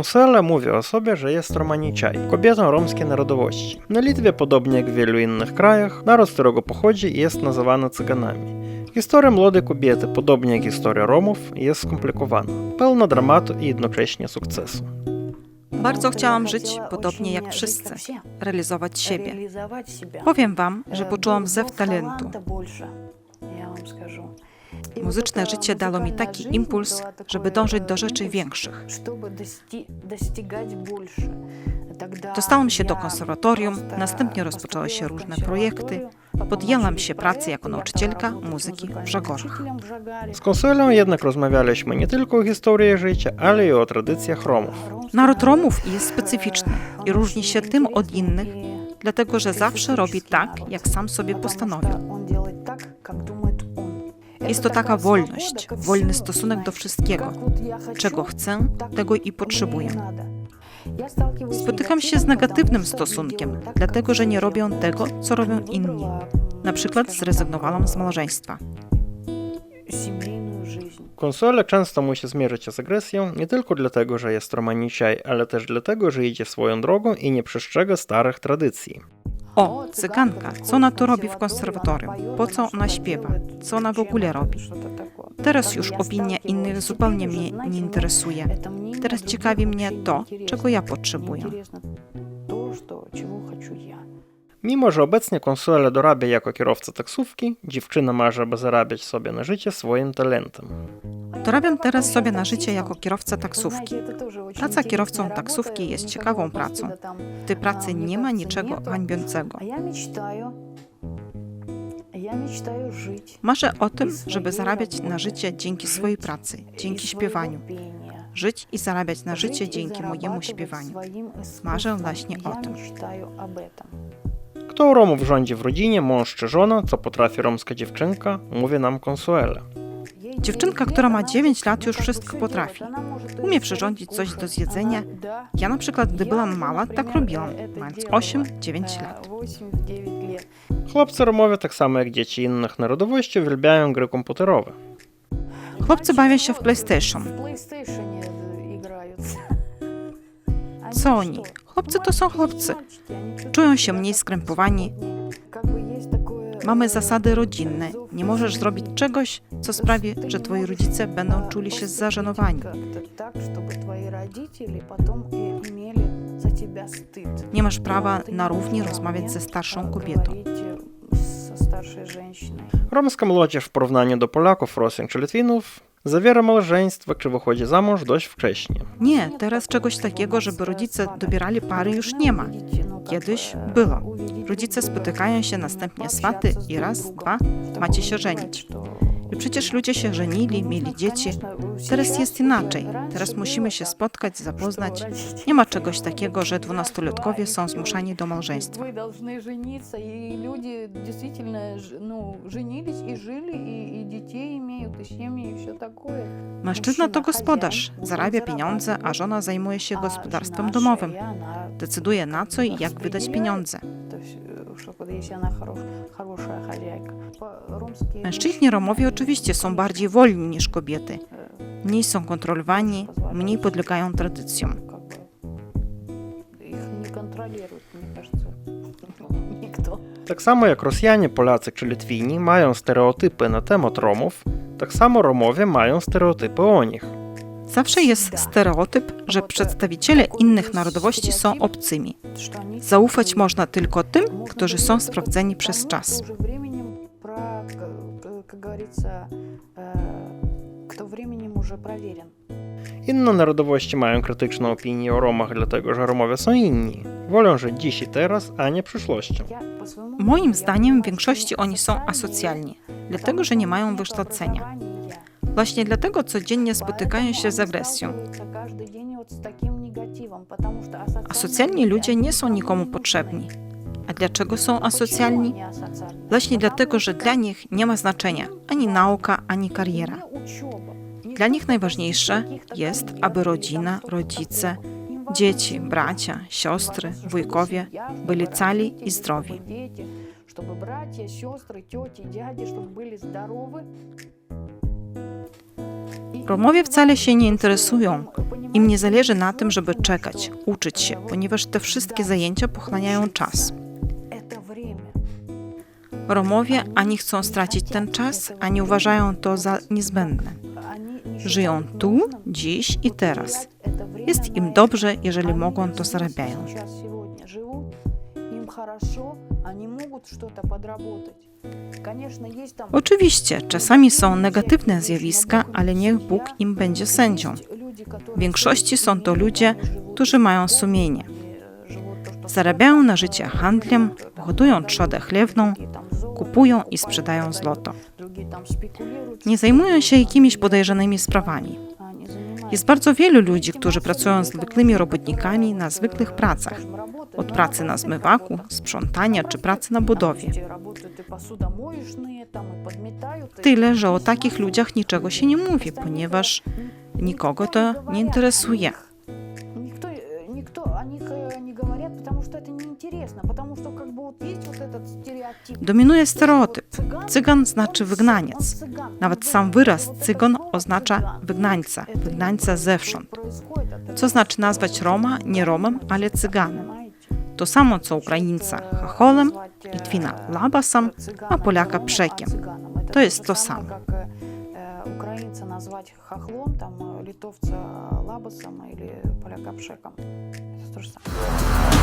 Konsuela mówi o sobie, że jest Romanicaj, kobietą romskiej narodowości. Na Litwie, podobnie jak w wielu innych krajach, naród, z którego pochodzi, jest nazywany cyganami. Historia młodej kobiety, podobnie jak historia Romów, jest skomplikowana, pełna dramatu i jednocześnie sukcesu. Bardzo chciałam żyć podobnie jak wszyscy, realizować siebie. Powiem wam, że poczułam zew talentu. Muzyczne życie dało mi taki impuls, żeby dążyć do rzeczy większych. Dostałam się do konserwatorium, następnie rozpoczęły się różne projekty. Podjęłam się pracy jako nauczycielka muzyki w Żagorach. Z Konsuelą jednak rozmawialiśmy nie tylko o historii życia, ale i o tradycjach Romów. Naród Romów jest specyficzny i różni się tym od innych, dlatego że zawsze robi tak, jak sam sobie postanowił. Jest to taka wolność, wolny stosunek do wszystkiego. Czego chcę, tego i potrzebuję. Spotykam się z negatywnym stosunkiem, dlatego że nie robią tego, co robią inni. Na przykład zrezygnowałam z małżeństwa. Konsuela często musi zmierzyć się z agresją nie tylko dlatego, że jest Romanicaj, ale też dlatego, że idzie swoją drogą i nie przestrzega starych tradycji. O, cyganka, co ona tu robi w konserwatorium? Po co ona śpiewa? Co ona w ogóle robi? Teraz już opinia innych zupełnie mnie nie interesuje. Teraz ciekawi mnie to, czego ja potrzebuję. Mimo, że obecnie Konsuela dorabia jako kierowca taksówki, dziewczyna marzy, aby zarabiać sobie na życie swoim talentem. Dorabiam teraz sobie na życie jako kierowca taksówki. Praca kierowcą taksówki jest ciekawą pracą. W tej pracy nie ma niczego hańbiącego. Marzę o tym, żeby zarabiać na życie dzięki swojej pracy, dzięki śpiewaniu. Żyć i zarabiać na życie dzięki mojemu śpiewaniu. Marzę właśnie o tym. Kto u Romów rządzi w rodzinie, mąż czy żona, co potrafi romska dziewczynka, mówi nam Konsuela. Dziewczynka, która ma 9 lat, już wszystko potrafi. Umie przyrządzić coś do zjedzenia. Ja na przykład, gdy byłam mała, tak robiłam, mając 8-9 lat. Chłopcy Romowie, tak samo jak dzieci innych narodowości, uwielbiają gry komputerowe. Chłopcy bawią się w PlayStation. Co oni? Chłopcy to są chłopcy. Czują się mniej skrępowani. Mamy zasady rodzinne. Nie możesz zrobić czegoś, co sprawi, że twoi rodzice będą czuli się zażenowani. Nie masz prawa na równi rozmawiać ze starszą kobietą. Romska młodzież w porównaniu do Polaków, Rosjan czy Litwinów zawiera małżeństwo czy wychodzi za mąż dość wcześnie. Nie, teraz czegoś takiego, żeby rodzice dobierali pary już nie ma. Kiedyś było. Rodzice spotykają się, następnie swaty i raz, dwa, macie się żenić. I przecież ludzie się żenili, mieli dzieci. Teraz jest inaczej. Teraz musimy się spotkać, zapoznać. Nie ma czegoś takiego, że dwunastolatkowie są zmuszani do małżeństwa. Вы должны жениться, и люди действительно ж- ну, женились и жили, и, и детей имеют, и семьи, и все такое. Mężczyzna to gospodarz, zarabia pieniądze, a żona zajmuje się gospodarstwem domowym. Decyduje na co i jak wydać pieniądze. То есть, э, чтобы если она хорош- хорошая хозяйка. По-румски Mężczyźni Romowie oczywiście są bardziej wolni niż kobiety. Mniej są kontrolowani, mniej podlegają tradycjom. как бы их не контролирует, мне кажется, никто. Tak samo jak Rosjanie, Polacy czy Litwini mają stereotypy na temat Romów, tak samo Romowie mają stereotypy o nich. Zawsze jest stereotyp, że przedstawiciele innych narodowości są obcymi. Zaufać można tylko tym, którzy są sprawdzeni przez czas. Inne narodowości mają krytyczną opinię o Romach, dlatego że Romowie są inni. Wolą żyć dziś i teraz, a nie przyszłością. Moim zdaniem w większości oni są asocjalni, dlatego że nie mają wykształcenia. Właśnie dlatego codziennie spotykają się z agresją. Asocjalni ludzie nie są nikomu potrzebni. A dlaczego są asocjalni? Właśnie dlatego, że dla nich nie ma znaczenia ani nauka, ani kariera. Dla nich najważniejsze jest, aby rodzina, rodzice, dzieci, bracia, siostry, wujkowie byli cali i zdrowi. Чтобы братья, сестры, тети, дяди, чтобы были здоровы. Romowie wcale się nie interesują. Im nie zależy na tym, żeby czekać, uczyć się, ponieważ te wszystkie zajęcia pochłaniają czas. Romowie ani chcą stracić ten czas, ani uważają to za niezbędne. Żyją tu, dziś i teraz. Jest im dobrze, jeżeli mogą, to zarabiają. Oczywiście, czasami są negatywne zjawiska, ale niech Bóg im będzie sędzią. W większości są to ludzie, którzy mają sumienie. Zarabiają na życie handlem, hodują trzodę chlewną, kupują i sprzedają złoto. Nie zajmują się jakimiś podejrzanymi sprawami. Jest bardzo wielu ludzi, którzy pracują z zwykłymi robotnikami na zwykłych pracach, od pracy na zmywaku, sprzątania czy pracy na budowie. Tyle, że o takich ludziach niczego się nie mówi, ponieważ nikogo to nie interesuje. Dominuje stereotyp. Cygan znaczy wygnaniec. Nawet sam wyraz cygon oznacza wygnańca, wygnańca zewsząd. Co znaczy nazwać Roma nie Romem, ale cyganem. Понимаете? To samo co Ukraińca chacholem, Назвать, э, Litwina labasem, цыгана a Polaka Ромом, а pszekiem. цыганом. Это To jest же to самое, samo. как э, э, украинца назвать хохлом, там, э, литовца лабасом или поляка пшеком. Это то же самое.